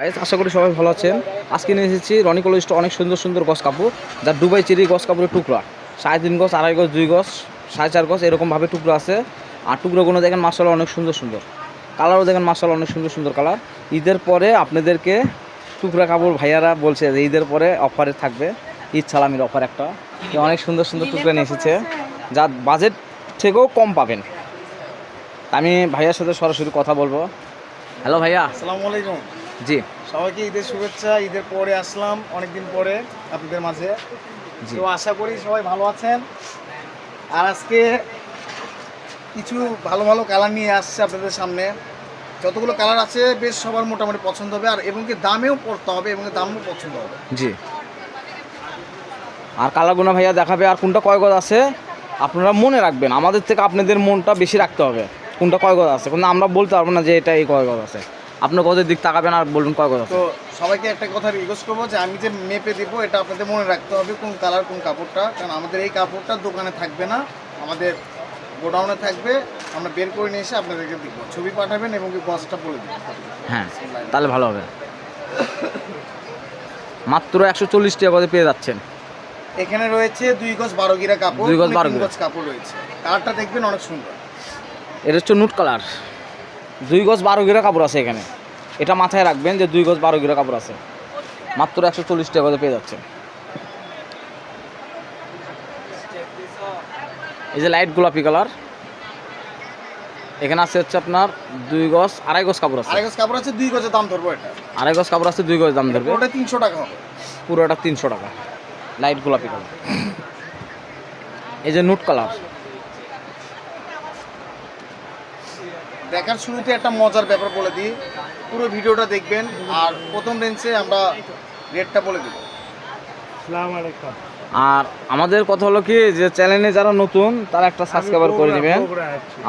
Guys আশা করি সবাই ভালো আছেন। আজকে নিয়ে এসেছি রনি কলেজটা অনেক সুন্দর সুন্দর গছ কাপড়। যার দুবাই চেরি গছ কাপড়ের টুকরা। সাড়ে তিন গছ আড়াই গছ দুই গছ সাড়ে চার গছ এরকমভাবে টুকরো আছে। আর টুকরোগুলো দেখেন মাসালা অনেক সুন্দর সুন্দর। কালারও দেখেন মাসালা অনেক সুন্দর সুন্দর কালার ঈদের পরে আপনাদেরকে টুকরা কাপড় ভাইয়ারা বলছে যে ঈদের পরে অফারে থাকবে। ঈদ সালামির অফার একটা। অনেক সুন্দর সুন্দর টুকরা নিয়ে এসেছে। যা বাজেট থেকেও কম পাবেন। আমি ভাইয়ার সাথে সরাসরি কথা বলব। হ্যালো ভাইয়া। আসসালামু আলাইকুম। জি। সবাইকে ঈদের শুভেচ্ছা ঈদের পরে আসলাম অনেকদিন পরে আপনাদের মাঝে। তো আশা করি সবাই ভালো আছেন। আর আজকে কিছু ভালো ভালো কালার নিয়ে আসছে আপনাদের সামনে। যতগুলো কালার আছে বেশ সবার মোটামুটি পছন্দ হবে। আর এবং কি দামেও পড়তে হবে এবং দামও পছন্দ হবে। জি। আর কালাগুনা ভাইয়া দেখাবে আর কোনটা কয় গজ আছে? আপনারা মনে রাখবেন আমাদের থেকে আপনাদের মনটা বেশি রাখতে হবে। কোনটা কয় গজ আছে? কিন্তু আমরা বলতে পারব না যে এটা এই কয় গজ আছে। আপনার কত দিক তাকাবেন আর বলবেন কয় কথা? তো সবাইকে একটা কথা রিকোয়েস্ট করব যে আমি যে মেপে দিব এটা আপনাদের মনে রাখতে হবে কোন কালার কোন কাপড়টা। কারণ আমাদের এই কাপড়টা দোকানে থাকবে না আমাদের গোডাউনে থাকবে। আমরা বের করে নিয়ে এসে আপনাদেরকে দিব। ছবি পাঠাবেন এবং কি গজটা বলে দিব হ্যাঁ তাহলে ভালো হবে। মাত্র একশো চল্লিশ টাকা পেয়ে যাচ্ছেন। এখানে রয়েছে দুই গজ বারো গিরা কাপড় দুই গজ বারো গজ কাপড় রয়েছে। কালারটা দেখবেন অনেক সুন্দর। এটা হচ্ছে নুট কালার। দুই গজ বারো গিরা কাপড় আছে এখানে। এটা মাথায় রাখবেন যে দুই গজ বারো গিরা কাপড় আছে। মাত্র একশো চল্লিশ টাকা পেয়ে যাচ্ছেন। এই যে লাইট গোলাপি কালার এখানে আছে হচ্ছে আপনার দুই গজ আড়াই গজ কাপড় আছে। আড়াই গজ কাপড় আছে দুই গজের দাম ধরবো এটা। আড়াই গজ কাপড় আছে দুই গজ দাম ধরবে। ওটা তিনশো টাকা হবে। পুরোটা তিনশো টাকা। লাইট গোলাপি কালার এই যে নুট কালার দেখার শুরুতে একটা মজার ব্যাপার বলে দিই। পুরো ভিডিওটা দেখবেন আর প্রথম রেঞ্জে আমরা রেটটা বলে দিব। আর আমাদের কথা হলো কি যে চ্যানেলে যারা নতুন তারা একটা সাবস্ক্রাইবার করে নেবেন।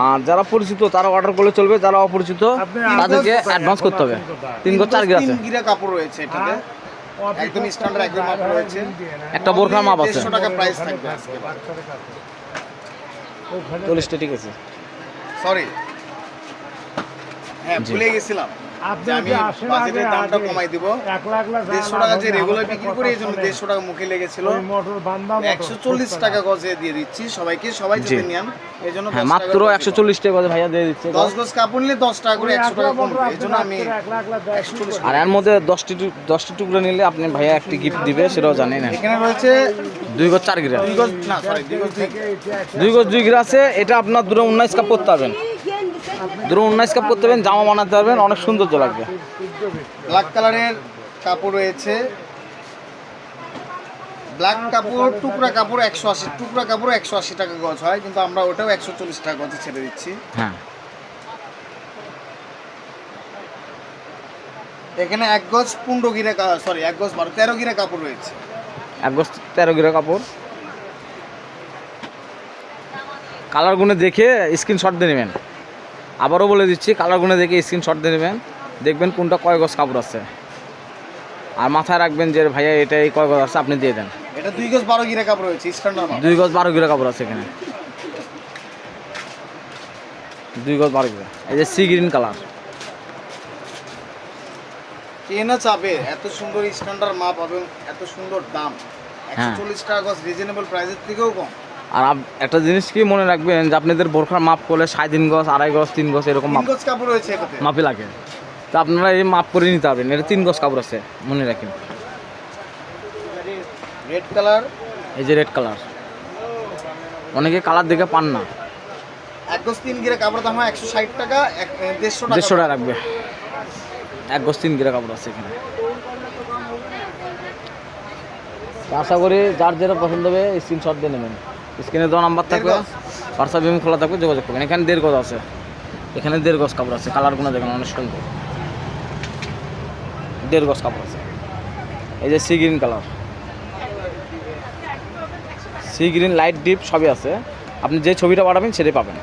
আর যারা পরিচিত তারা অর্ডার করলে চলবে যারা অপরিচিত তাদেরকে অ্যাডভান্স করতে হবে। তিন গজ চার গিরা আছে। তিন গিরা কাপড় রয়েছে এটাতে। একদম স্ট্যান্ডার্ড একদম মাপ রয়েছে। একটা বোরখার মাপ আছে। দেড়শো টাকা প্রাইস থাকবে আজকে। চল্লিশটা ঠিক আছে। সরি হ্যাঁ ভুলে গেছিলাম আমি বাজেটের দামটা কমাই দিব। দেড়শো টাকা যে রেগুলার বিক্রি করি এই জন্য দেড়শো টাকা মুখে লেগেছিল। একশো চল্লিশ টাকা গজে দিয়ে দিচ্ছি সবাইকে সবাই। যেতে নিয়ান। এই জন্য হ্যাঁ 10 টাকা মাত্র একশো। চল্লিশ টাকা করে ভাইয়া দিয়ে দিচ্ছে। দশ গজ কাপড় নিলে দশ টাকা করে একশো টাকা কমবে। এই জন্য আমি আর এর মধ্যে দশটি টু- দশটি টুকরো নিলে আপনি ভাইয়া একটি গিফট দিবে সেটাও জানি না এখানে রয়েছে দুই গজ চার গিরা। দুই গজ না সরি দুই গজ দুই দুই গজ দুই গিরা আছে এটা আপনার দূরে উন্নাইশ কাপ করতে পারবেন দূরে উন্নাইশ কাপ করতে পারবেন জামা বানাতে পারবেন অনেক সৌন্দর্য লাগবে। ব্ল্যাক কালারের কাপড় রয়েছে। ব্ল্যাক কাপড় টুকরা কাপড় একশো আশি টুকরা কাপড় একশো আশি টাকা গজ হয় কিন্তু আমরা ওটাও একশো চল্লিশ টাকা গজে ছেড়ে দিচ্ছি। হ্যাঁ। এখানে এক গজ পনেরো গিরা সরি এক গজ বারো তেরো গিরা কাপড় রয়েছে। এক গজ তেরো গিরা কাপড়। কালার গুনে দেখে স্ক্রিনশট দিয়ে নেবেন। আবারও বলে দিচ্ছি কালার গুনে দেখে স্ক্রিনশট দিয়ে নেবেন। দেখবেন কোনটা কয় গজ কাপড় আছে। আর মাথায় রাখবেন যে ভাইয়া এটা এই কয় গজ আছে আপনি দিয়ে দেন। এটা দুই গজ বারো গিরা কাপড় রয়েছে স্ট্যান্ডার্ড দুই গজ বারো গিরা কাপড় আছে এখানে। দুই গজ বারো গিরা। এই যে সি গ্রিন কালার চাবে এত সুন্দর স্ট্যান্ডার্ড মাপ এবং এত সুন্দর দাম। একশো হ্যাঁ। চল্লিশ টাকা গজ রিজনেবল প্রাইসের থেকেও কম। আর একটা জিনিস কি মনে রাখবেন যে আপনাদের বোরখার মাপ করলে সাড়ে তিন গজ আড়াই গজ তিন গজ এরকম মাপ কাপড় রয়েছে মাপে লাগে। তো আপনারা এই মাপ করে নিতে পারবেন। এটা তিন গজ কাপড় আছে মনে রাখেন। রেড কালার এই যে রেড কালার অনেকে কালার দেখে পান না। এক গজ তিন গিরা কাপড় দাম হয় একশো ষাট টাকা দেড়শো টাকা। দেড়শো টাকা রাখবে এক গজ তিন গিরা কাপড় আছে এখানে। আশা করি যার যেটা পছন্দ হবে স্ক্রিনশট দিয়ে নেবেন। স্ক্রিনে দেওয়া নাম্বার থাকবে হোয়াটসঅ্যাপ এমনি খোলা থাকবে যোগাযোগ করবেন। এখানে দেড় গজ আছে। এখানে দেড় গজ কাপড় আছে। কালারগুলো দেখেন অনেক সুন্দর। দেড় গজ কাপড় আছে। এই যে sea green colour. Sea green light deep সবই আছে। আপনি যে ছবিটা পাঠাবেন সেটাই পাবেন।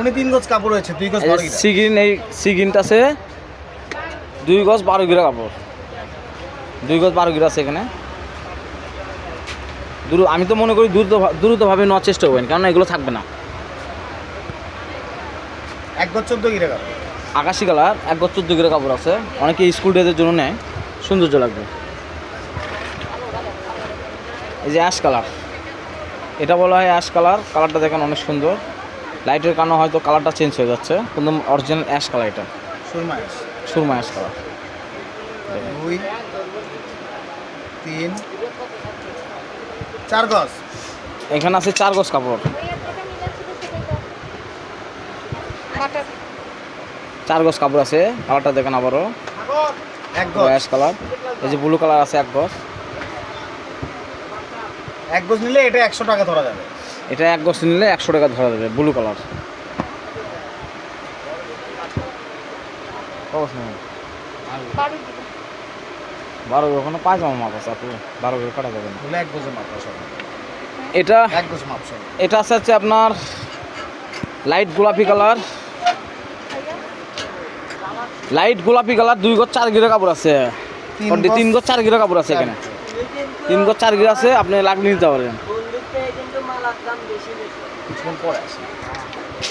উনি তিন গজ কাপড় রয়েছে দুই গজ গিরা। এই সি গ্রিনটা আছে দুই গজ বারো গিরা কাপড়। দুই গজ বারো গিরা আছে এখানে। দ্রুত আমি তো মনে করি দ্রুত দ্রুতভাবে নেওয়ার চেষ্টা করবেন কেননা এগুলো থাকবে না। এক গজ চোদ্দ গিরে কাপড়। আকাশি কালার এক গজ চোদ্দ কিলো কাপড় আছে। অনেকে স্কুল ড্রেসের জন্য নেয় সৌন্দর্য লাগবে। এই যে অ্যাশ কালার। এটা বলা হয় অ্যাশ কালার কালারটা দেখেন অনেক সুন্দর। লাইটের কারণে হয়তো কালারটা চেঞ্জ হয়ে যাচ্ছে কিন্তু অরিজিনাল অ্যাশ কালার এটা। সুরমা অ্যাশ কালার দুই তিন চার গজ। এখানে আছে চার গজ কাপড়। চার গজ কাপড় আছে কালারটা দেখেন আবারও। অ্যাশ কালার এই যে ব্লু কালার আছে এক গজ। এক গজ নিলে এটা একশো টাকা ধরা যাবে। এটা এক গজ নিলে একশো টাকা ধরা যাবে ব্লু কালার বারো ওখানে পায়জামা মাপ আছে আপু বারো করে কাটা যাবে না। এক গজের মাপ এটা এক গজ মাপ এটা আছে হচ্ছে আপনার লাইট গোলাপি কালার লাইট গোলাপি কালার দুই গজ চার গিরা কাপড় আছে। তিন গজ- চার গিরা কাপড় আছে এখানে। তিন গজ চার গিরা আছে আপনি লাগলে নিতে পারবেন কিছুক্ষণ পরে আসে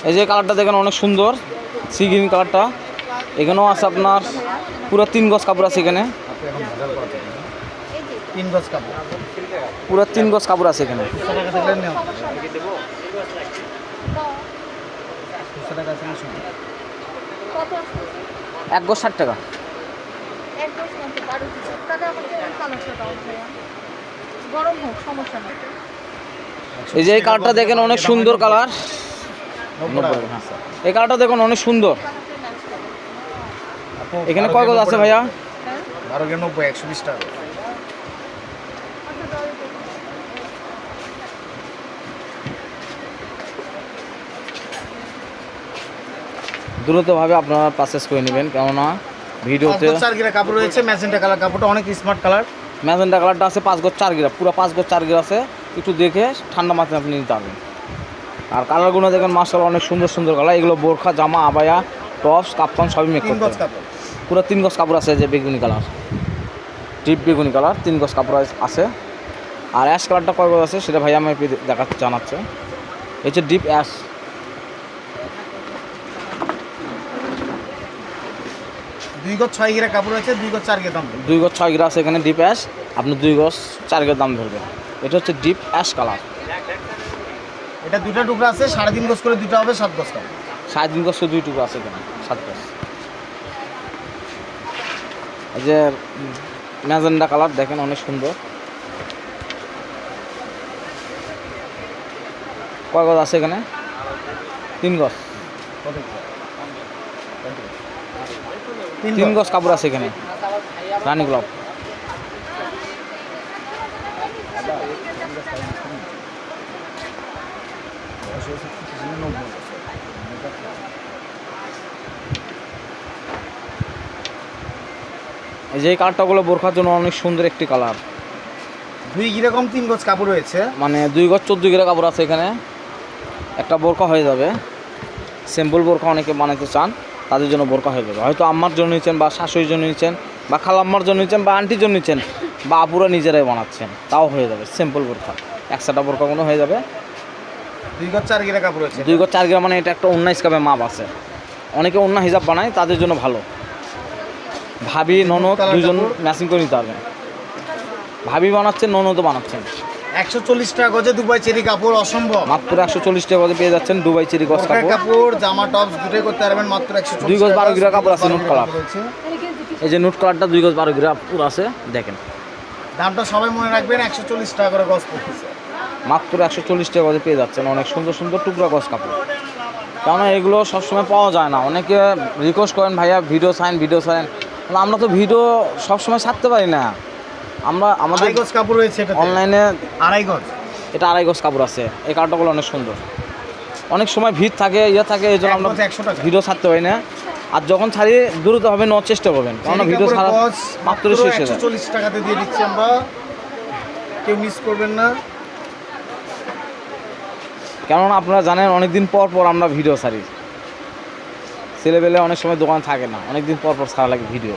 এই যে কালারটা দেখেন অনেক সুন্দর সি গ্রিন কালারটা। এখানেও আছে আপনার পুরো তিন গজ কাপড় আছে এখানে। পুরো তিন গজ কাপড় আছে এখানে। এক গজ ষাট টাকা। গরম হোক সমস্যা নেই। এই যে এই কালারটা দেখেন অনেক সুন্দর কালার। এই কালারটা দেখুন অনেক সুন্দর। এখানে কয় গজ আছে ভাইয়া? বারো নব্বই একশো বিশ টাকা দ্রুতভাবে আপনারা পারচেস করে নেবেন কেননা ভিডিওতে চার গিরা কাপড় রয়েছে ম্যাজেন্টা কালার কাপড়টা অনেক স্মার্ট কালার। ম্যাজেন্ডা কালারটা আছে পাঁচ গজ চার গিরা পুরো পাঁচ গজ চার গিরা আছে। একটু দেখে ঠান্ডা মাথায় আপনি নিতে পারবেন। আর কালারগুলো দেখেন মার্শাল অনেক সুন্দর সুন্দর কালার। এগুলো বোরখা জামা আবায়া টপস কাপ্তান সবই মেক করতে পুরো তিন গজ কাপড় আছে যে বেগুনি কালার। ডিপ বেগুনি কালার তিন গজ কাপড় আছে। আর অ্যাশ কালারটা কয় গজ আছে সেটা ভাই আমি দেখা জানাচ্ছে। এই হচ্ছে ডিপ অ্যাশ দুই গজ ছয় গিরা কাপড় আছে দুই গজ চার গিরা দাম। দুই গজ ছয় গিরা আছে এখানে ডিপ অ্যাশ আপনি দুই গজ চার গজ দাম ধরবেন। এটা হচ্ছে ডিপ অ্যাশ কালার। এটা দুটা টুকরা আছে সাড়ে তিন গজ করে দুটো হবে সাত গজ কাপড় সাড়ে তিন গজ দুই টুকরো আছে এখানে সাত গজ। এই যে ম্যাজেন্ডা কালার দেখেন অনেক সুন্দর। কয় গজ আছে এখানে? তিন গজ। তিন গজ কাপড় আছে এখানে রানী গোলাপ। এই যে এই কালারটাগুলো বোরখার জন্য অনেক সুন্দর একটি কালার। দুই কীরকম তিন গজ কাপড় রয়েছে। মানে দুই গজ চোদ্দ গিরা কাপড় আছে এখানে। একটা বোরকা হয়ে যাবে। সিম্পল বোরকা অনেকে বানাতে চান তাদের জন্য বোরকা হয়ে যাবে। হয়তো আম্মার জন্য নিচ্ছেন বা শাশুড়ির জন্য নিচ্ছেন বা খালাম্মার জন্য নিচ্ছেন বা আন্টির জন্য নিচ্ছেন বা আপুরা নিজেরাই বানাচ্ছেন তাও হয়ে যাবে। সিম্পল বোরকা একসাথা বোরকাগুলো হয়ে যাবে। দুই গজ চার গিরা কাপড় রয়েছে। দুই গজ চার গিরা মানে এটা একটা অন্য স্কাপে মাপ আছে। অনেকে অন্য হিসাব বানায় তাদের জন্য ভালো। ভাবি ননদ দুজন। ম্যাচিং করে নিতে পারবেন ভাবি বানাচ্ছেন ননদও বানাচ্ছেন। একশো চল্লিশ টাকা গজে দুবাই চেরি কাপড় অসম্ভব। মাত্র একশো চল্লিশ টাকা করে পেয়ে যাচ্ছেন দুবাই চেরি গজ কাপড়। কাপড় জামা টপস দুটোই করতে পারবেন মাত্র একশো দুই গজ বারো গিরা কাপড় আছে, নুট কালার। এই যে নোট কালারটা দুই গজ বারো পুরো আছে দেখেন। দামটা সবাই মনে রাখবেন একশো চল্লিশ টাকা করে গজ পড়তেছে মাত্র একশো চল্লিশ টাকা করে পেয়ে যাচ্ছেন অনেক সুন্দর সুন্দর টুকরা গজ কাপড়। কেননা এগুলো সবসময় পাওয়া যায় না। অনেকে রিকোয়েস্ট করেন ভাইয়া ভিডিও সাইন ভিডিও সাইন আমরা তো ভিডিও সবসময় ছাড়তে পারি না। আমরা আমাদের গজ কাপড় রয়েছে এটা অনলাইনে আড়াই গজ? এটা আড়াই গজ কাপড় আছে। এই কাপড়গুলো অনেক সুন্দর। অনেক সময় ভিড় থাকে ইয়ে থাকে এই জন্য আমরা ভিডিও ছাড়তে পারি না। আর যখন ছাড়ি দ্রুত হবে নেওয়ার চেষ্টা করবেন। কারণ ভিডিও ছাড়া মাত্র শেষ হয়ে যায়। চল্লিশ টাকাতে দিয়ে দিচ্ছি আমরা। কেউ মিস করবেন না। কেননা আপনারা জানেন অনেক দিন পর পর আমরা ভিডিও ছাড়ি। ছেলেবেলে অনেক সময় দোকান থাকে না অনেক দিন পর পর ছাড়া লাগে ভিডিও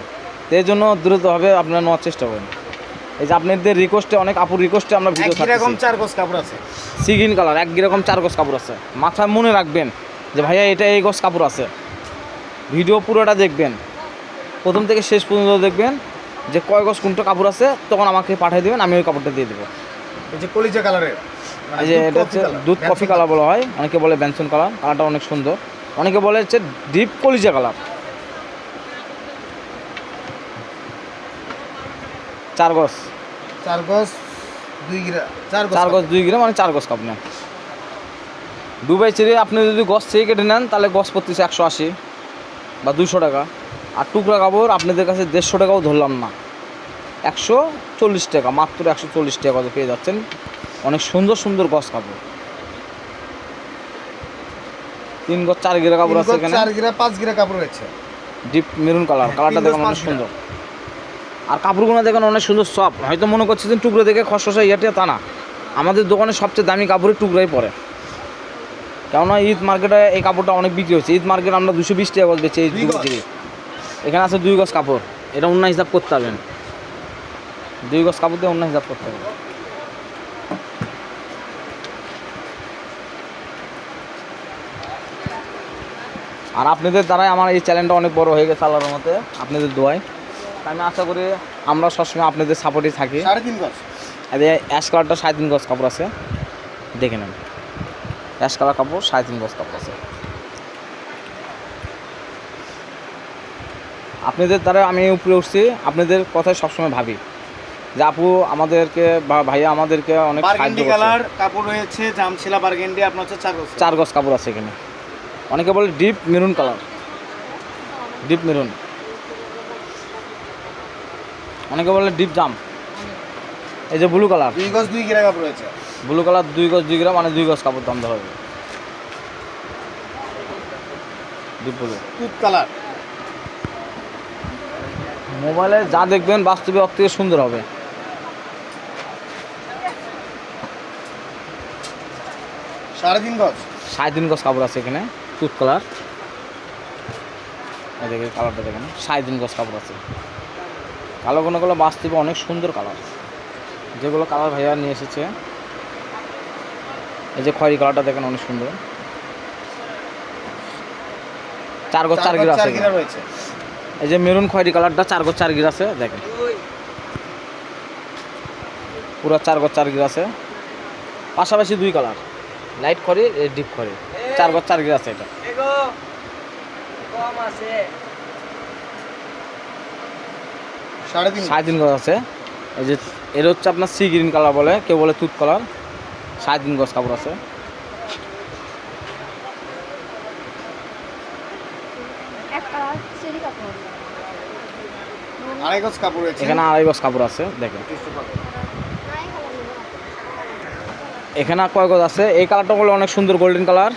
তো এই জন্য দ্রুতভাবে আপনারা নেওয়ার চেষ্টা করেন। এই যে আপনাদের রিকোয়েস্টে অনেক আপুর রিকোয়েস্টে আমরা ভিডিও একই রকম থাকছি চার গজ কাপড় আছে? সিগিন কালার এক রকম চার গজ কাপড় আছে। মাথায় মনে রাখবেন যে ভাইয়া এটা এই গজ কাপড় আছে। ভিডিও পুরোটা দেখবেন। প্রথম থেকে শেষ পর্যন্ত দেখবেন যে কয় গজ কোনটা কাপড় আছে তখন আমাকে পাঠিয়ে দেবেন আমি ওই কাপড়টা দিয়ে দেবো। এই যে কলিজা কালারের এই যে এটা হচ্ছে দুধ কফি কালার বলা হয় অনেকে বলে ব্যানসন কালার কালারটা অনেক সুন্দর। অনেকে বলে হচ্ছে ডিপ কলিজা কালার। চার গজ। চার গজ দুই গ্রা চার গজ দুই গ্রাম মানে চার গজ কাপ নেন। দুবাই চেরি আপনি যদি গছ থেকে কেটে নেন তাহলে গছ পড়তেছে একশো আশি বা দুশো টাকা। আর টুকরা কাপড় আপনাদের কাছে দেড়শো টাকাও ধরলাম না। একশো চল্লিশ টাকা মাত্র একশো চল্লিশ টাকা পেয়ে যাচ্ছেন। অনেক সুন্দর সুন্দর গছ কাপড়। তিন গজ চার গিরা কাপড় আছে এখানে। চার গিরা পাঁচ গিরা কাপড় রয়েছে। ডিপ মেরুন কালার কালারটা দেখেন অনেক সুন্দর। আর কাপড়গুলো দেখেন অনেক সুন্দর সফট হয়তো মনে করছেন টুকরো দেখে খসখসা ইয়াটিয়া তা না। আমাদের দোকানে সবচেয়ে দামি কাপড়ের টুকরাই পড়ে কেননা ঈদ মার্কেটে এই কাপড়টা অনেক বিক্রি হচ্ছে ঈদ মার্কেট আমরা দুশো বিশ টাকা গজ বেচি এই এখানে আছে দুই গজ কাপড়। এটা অন্য হিসাব করতে পারবেন দুই গজ কাপড় দিয়ে অন্য হিসাব করতে হবে। আর আপনাদের দ্বারাই আমার এই চ্যানেলটা অনেক বড় হয়ে গেছে আল্লাহর মতে আপনাদের দোয়ায়। আমি আশা করি আমরা সবসময় আপনাদের সাপোর্টে থাকি। সাড়ে তিন গজ। আর অ্যাশ কালারটা সাড়ে তিন গজ কাপড় আছে। দেখে নেন। অ্যাশ কালার কাপড় সাড়ে তিন গজ কাপড় আছে। আপনাদের দ্বারা আমি উপরে উঠছি। আপনাদের কথাই সবসময় ভাবি। যে আপু আমাদেরকে বা ভাইয়া আমাদেরকে অনেক। কালার কাপড় রয়েছে জামশিলা বারগেন্ডি আপনার হচ্ছে চার গজ। চার গজ কাপড় আছে এখানে। অনেকে বলে deep maroon colour. Deep maroon. অনেকে বলে ডিপ জাম। এই যে ব্লু কালার। দুই গজ দুই গিরা কাপড় রয়েছে। ব্লু কালার দুই গজ দুই গ্রাম মানে দুই গজ কাপড় দাম ধরা হবে। Deep blue. তুত কালার। মোবাইলে যা দেখবেন বাস্তবে ওর থেকে সুন্দর হবে। সাড়ে তিন গজ। সাড়ে তিন গজ কাপড় আছে এখানে। তুত কালার। এই দেখে কালারটা দেখেন সাড়ে তিন গজ কাপড় আছে। কালো কোনোগুলো বাস্তবে অনেক সুন্দর কালার। যেগুলো কালার ভাইয়া নিয়ে এসেছে। এই যে খয়েরি কালারটা দেখেন অনেক সুন্দর। চার গজ চার গিরা আছে এই যে মেরুন খয়েরি কালারটা চার গজ চার গির আছে দেখেন। পুরো চার গজ চার গির আছে। পাশাপাশি দুই কালার লাইট খড়ি ডিপ খড়ি চার গজ চার গির আছে এটা। সাড়ে তিন সাড়ে তিন গজ আছে। এই যে এর হচ্ছে আপনার সি গ্রিন কালার বলে কেউ বলে তুত কালার। সাড়ে তিন গজ কাপড় আছে। আড়াই গজ কাপড় এখানে আড়াই গজ কাপড় আছে দেখেন। এখানে কয় গজ আছে? এই কালারটা বলে অনেক সুন্দর গোল্ডেন কালার।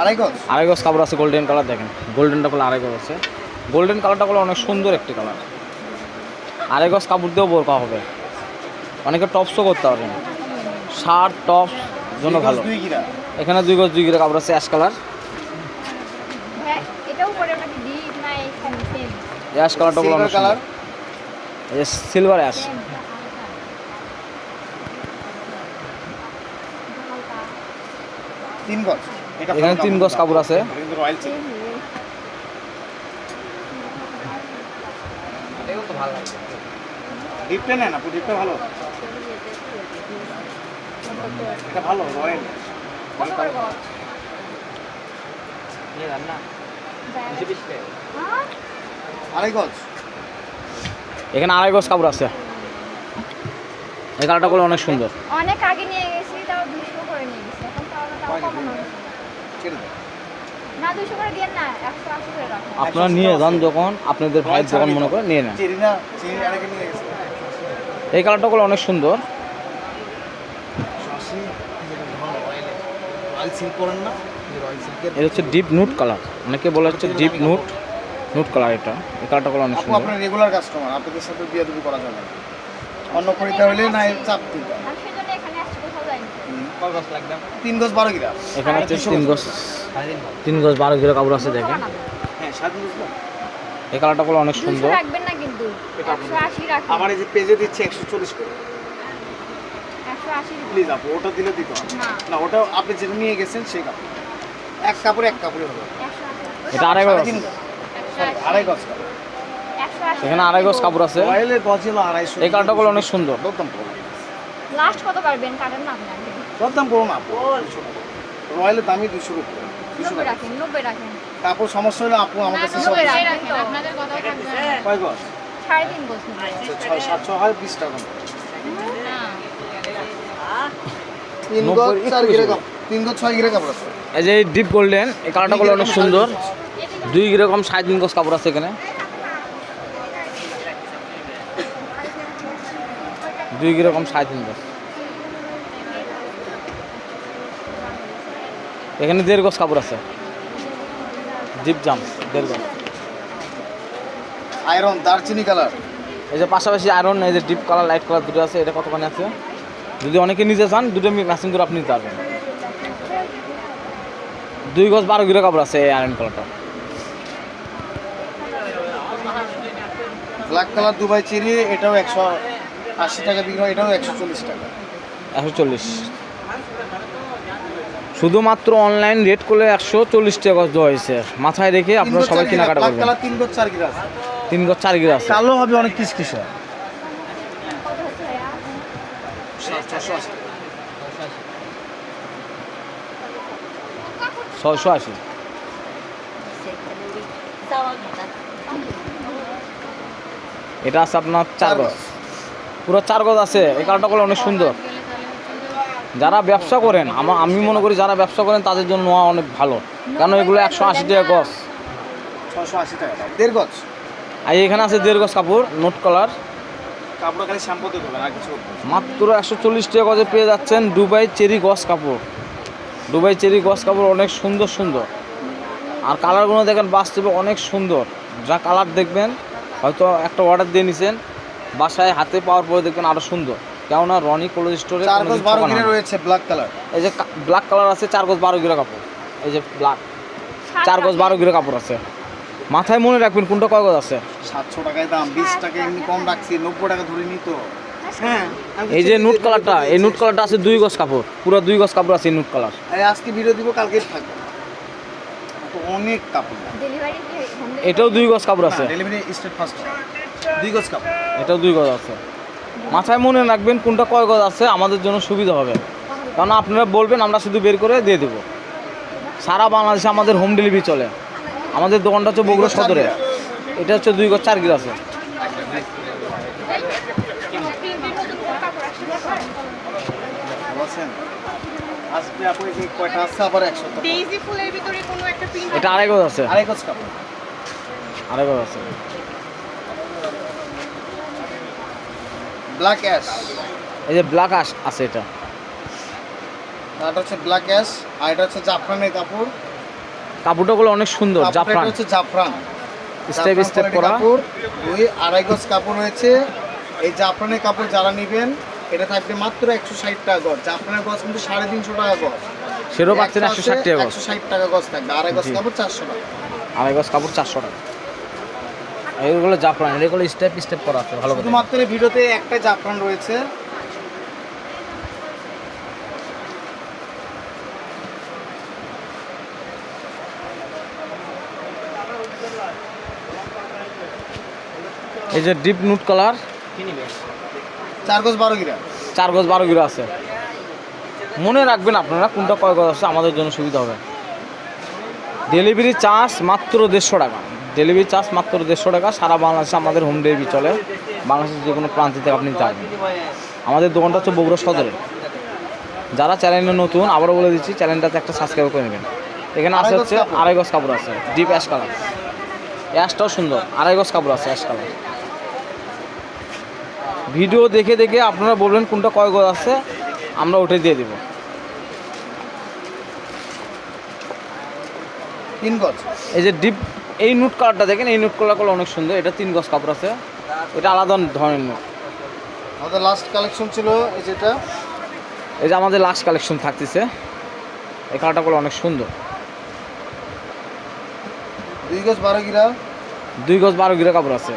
আড়াই গজ? আড়াই গজ কাপড় আছে গোল্ডেন কালার দেখেন। গোল্ডেনটা বলে আড়াই গজ আছে। গোল্ডেন কালারটা বলে অনেক সুন্দর একটি কালার আড়াই গজ কাপড় দিয়েও বোরকা হবে। অনেকে টপসও করতে পারবেন। শার্ট টপস জন্য ভালো। এখানে দুই গজ দুই গিরা কাপড় আছে অ্যাশ কালার হ্যাঁ অ্যাশ কালারটা বলে অনেক কালার এই সিলভার অ্যাশ তিন গজ। এখানে তিন গজ কাপড় আছে। এটা কিন্তু রয়্যাল ছিল। ডিপটা নেন আপু ডিপটা ভালো। এটা ভালো রয়্যাল কত করে গজ? আড়াই গজ। এখানে আড়াই গজ কাপড় আছে। এই কালারটা করলে অনেক সুন্দর। অনেক আগে নিয়ে গেছি তাও দুশো করে নিয়ে গেছি। এখন তাও তাও কমানো হয়েছে। আপনারা নিয়ে যান যখন আপনাদের ভাইয়ের দোকান মনে করে নিয়ে নেন। এই কালারটা অনেক সুন্দর। এটা হচ্ছে ডিপ নুট কালার অনেকে বলে হচ্ছে ডিপ নুট নুট কালার এটা। এই কালারটা অনেক সুন্দর। আপনার রেগুলার কাস্টমার আপনাদের সাথে বিয়ে দুবি করা যাবে না। অন্য খরিদা হলে না চাপ দিতে হয়। আমি সেজন্য এখানে আসছি কোথাও যাইনি তিন গজ বারো গিরা। এখানে হচ্ছে তিন গজ তিন গজ বারো কিলো কাপড় আছে দেখেন। হ্যাঁ এই কালারটা অনেক সুন্দর। রাখবেন না কিন্তু। আমার এই যে পেজে দিচ্ছে একশো চল্লিশ করে। প্লিজ আপু ওটা দিলে দিতে না। না ওটা আপনি যেটা নিয়ে গেছেন সেই কাপড়। এক কাপড়ে এক কাপড়ে হবে। এটা আড়াই গজ আড়াই এখানে আড়াই গজ কাপড় আছে। রয়্যালের গজ হলো আড়াইশো। এই কালারটা করলে অনেক সুন্দর। লাস্ট কত পারবেন? কাটেন না আপনি আগে। দরদাম আপু দুশো রয়্যালের দামই দুশো রুপি। কাপড় সমস্যা হলে আপু আমার কাছে কয় গজ? আচ্ছা, ছয় সাতশো হয় বিশ টাকা। তিন গজ চার গিরে তিন গজ ছয় গিরে কাপড় আছে। এই যে ডিপ গোল্ডেন এই কালারটা করলে অনেক সুন্দর। দুই রকম সাড়ে তিন গজ কাপড় আছে এখানে। দুই রকম সাড়ে তিন গজ। এখানে দেড় গজ কাপড় আছে। ডিপ জাম দেড় গজ। আয়রন দারচিনি কালার এই যে পাশাপাশি আয়রন এই যে ডিপ কালার লাইট কালার দুটো আছে এটা কতখানি আছে? যদি অনেকে নিজে চান দুটো ম্যাচিং করে আপনি নিতে পারবেন। দুই গজ বারো কিলো কাপড় আছে এই আয়রন কালারটা ব্ল্যাক কালার দুবাই চেরি এটাও একশো আশি টাকা বিক্রি হয় এটাও একশো চল্লিশ টাকা। একশো চল্লিশ। শুধুমাত্র অনলাইন রেট করলে একশো চল্লিশ টাকা গজ দেওয়া হয়েছে। মাথায় রেখে আপনারা সবাই কেনাকাটা করবেন। তিন গজ চার গিরা আছে। তিন গজ চার গিরা আছে। কালো হবে অনেক? ছশো আশি ছয়শো আশি। এটা আছে আপনার চার গজ। পুরো চার গজ আছে এই কালারটা করলে অনেক সুন্দর। যারা ব্যবসা করেন আমার আমি মনে করি যারা ব্যবসা করেন তাদের জন্য নোয়া অনেক ভালো। কেন এগুলো একশো আশি টাকা গজ ছশো আশি টাকা দেড় গছ। আর এখানে আছে দেড় গছ কাপড় নোট কালার। কাপড় খালি শ্যাম্পু দিতে আর কিছু করতে হবে না। মাত্র একশো চল্লিশ টাকা গজে পেয়ে যাচ্ছেন দুবাই চেরি গজ কাপড়। দুবাই চেরি গজ কাপড় অনেক সুন্দর সুন্দর। আর কালারগুলো দেখেন বাস্তবে অনেক সুন্দর। যা কালার দেখবেন হয়তো একটা অর্ডার দিয়ে নিছেন বাসায় হাতে পাওয়ার পরে দেখবেন আরও সুন্দর। কেননা রনি কোল্ড স্টোরে চার গজ বারো গিরে রয়েছে ব্ল্যাক কালার এই যে ব্ল্যাক কালার আছে চার গজ বারো গিরা কাপড়। এই যে ব্ল্যাক চার গজ বারো গিরা কাপড় আছে। মাথায় মনে রাখবেন কোনটা কয় গজ আছে? সাতশো টাকায় দাম বিশ টাকা এমনি কম রাখছি নব্বই টাকা ধরে নিত। হ্যাঁ এই যে নুট কালারটা এই নুট কালারটা আছে দুই গজ কাপড় পুরো দুই গজ কাপড় আছে নুট কালার এই আজকে ভিডিও দিব কালকে থাকবে। তো অনেক কাপড়। ডেলিভারি কি? হোম এটাও দুই গজ কাপড় আছে। ডেলিভারি স্টেট ফার্স্ট দুই গজ কাপড়। এটাও দুই গজ আছে। মাথায় মনে রাখবেন কোনটা কয় গজ আছে আমাদের জন্য সুবিধা হবে। কারণ আপনারা বলবেন আমরা শুধু বের করে দিয়ে দেবো। সারা বাংলাদেশে আমাদের হোম ডেলিভারি চলে। আমাদের দোকানটা হচ্ছে বগুড়া সদরে। এটা হচ্ছে দুই গজ চার গির আছে। বলছেন আসবে আপু এই যে কয়টা আছে? আবার একশো ডেইজি ফুলের ভিতরে কোনো একটা প্রিন্ট এটা আড়াই গজ আছে। আড়াই গজ আড়াই গজ আছে। ব্ল্যাক অ্যাশ এই যে ব্ল্যাক আস আছে এটা। এটা হচ্ছে ব্ল্যাক অ্যাশ আর এটা হচ্ছে জাফরানের কাপড়। কাপড়টাগুলো অনেক সুন্দর জাফরান হচ্ছে জাফরান স্টেপ স্টেপ করা। কাপড় দুই আড়াই গজ কাপড় রয়েছে। এই জাফরানের কাপড় যারা নেবেন এটা থাকবে মাত্র একশো ষাট টাকা গজ। জাফরানের গজ কিন্তু সাড়ে তিনশো টাকা গজ। সেরও পাচ্ছেন একশো ষাট টাকা গজ। একশো ষাট টাকা গজ থাকবে আড়াই গজ কাপড় চারশো টাকা। আড়াই গজ কাপড় চারশো টাকা। এইগুলো জাফরান এগুলো স্টেপ স্টেপ করা আছে ভালো শুধুমাত্র ভিডিওতে একটা জাফরান রয়েছে। এই যে ডিপ নুট কালার চার গজ বারো গিরা। চার গজ বারো কিলো আছে। মনে রাখবেন আপনারা কোনটা কয় গজ আছে আমাদের জন্য সুবিধা হবে। ডেলিভারি চার্জ মাত্র দেড়শো টাকা। ডেলিভারি চার্জ মাত্র দেড়শো টাকা সারা বাংলাদেশে আমাদের হোম ডেলিভারি চলে। বাংলাদেশের যে কোনো প্রান্ত থেকে আপনি পারবেন আমাদের দোকানটা হচ্ছে বগুড়া সদরে। যারা চ্যানেলে নতুন আবারও বলে দিচ্ছি চ্যানেলটাতে একটা সাবস্ক্রাইব করে নেবেন। এখানে আছে গজ হচ্ছে। আড়াই গজ কাপড় আছে ডিপ অ্যাশ কালার অ্যাশটাও সুন্দর আড়াই গজ কাপড় আছে অ্যাশ কালার ভিডিও দেখে দেখে আপনারা বলবেন কোনটা কয় গজ আছে আমরা ওটাই দিয়ে দেবো। তিন গজ। এই যে ডিপ এই নুট কালারটা দেখেন এই নুট কালারগুলো অনেক সুন্দর। এটা তিন গজ কাপড় আছে। এটা আলাদা ধরনের নুট। আমাদের লাস্ট কালেকশন ছিল এই যেটা এই যে আমাদের লাস্ট কালেকশন থাকতেছে। এই কালারটা কালারটাগুলো অনেক সুন্দর। দুই গজ বারো গিরা। দুই গজ বারো গিরা কাপড় আছে।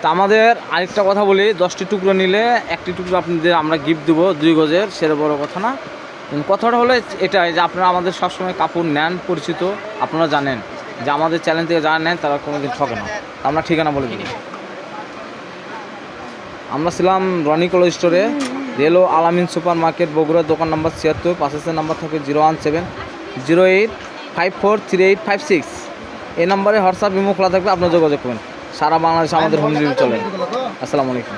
তা আমাদের আরেকটা কথা বলি দশটি টুকরো নিলে একটি টুকরো আপনাদের আমরা গিফট দেবো দুই গজের সেটা বড় কথা না। কথাটা হলো এটাই যে আপনারা আমাদের সবসময় কাপড় নেন, পরিচিত। আপনারা জানেন যে আমাদের চ্যানেল থেকে যারা নেন তারা কোনোদিন ঠকে না। আমরা ঠিকানা বলে দিই। আমরা ছিলাম রনিকল স্টোরে রেলো আলামিন সুপার মার্কেট বগুড়ার দোকান নাম্বার ছিয়াত্তর, পাশের নাম্বার থাকে zero one seven zero eight five four three eight five six এই নাম্বারে হোয়াটসঅ্যাপ ইমো খোলা থাকবে আপনার যোগাযোগ করবেন। সারা বাংলাদেশে আমাদের হোম ডেলিভারি চলে। আসসালামু আলাইকুম।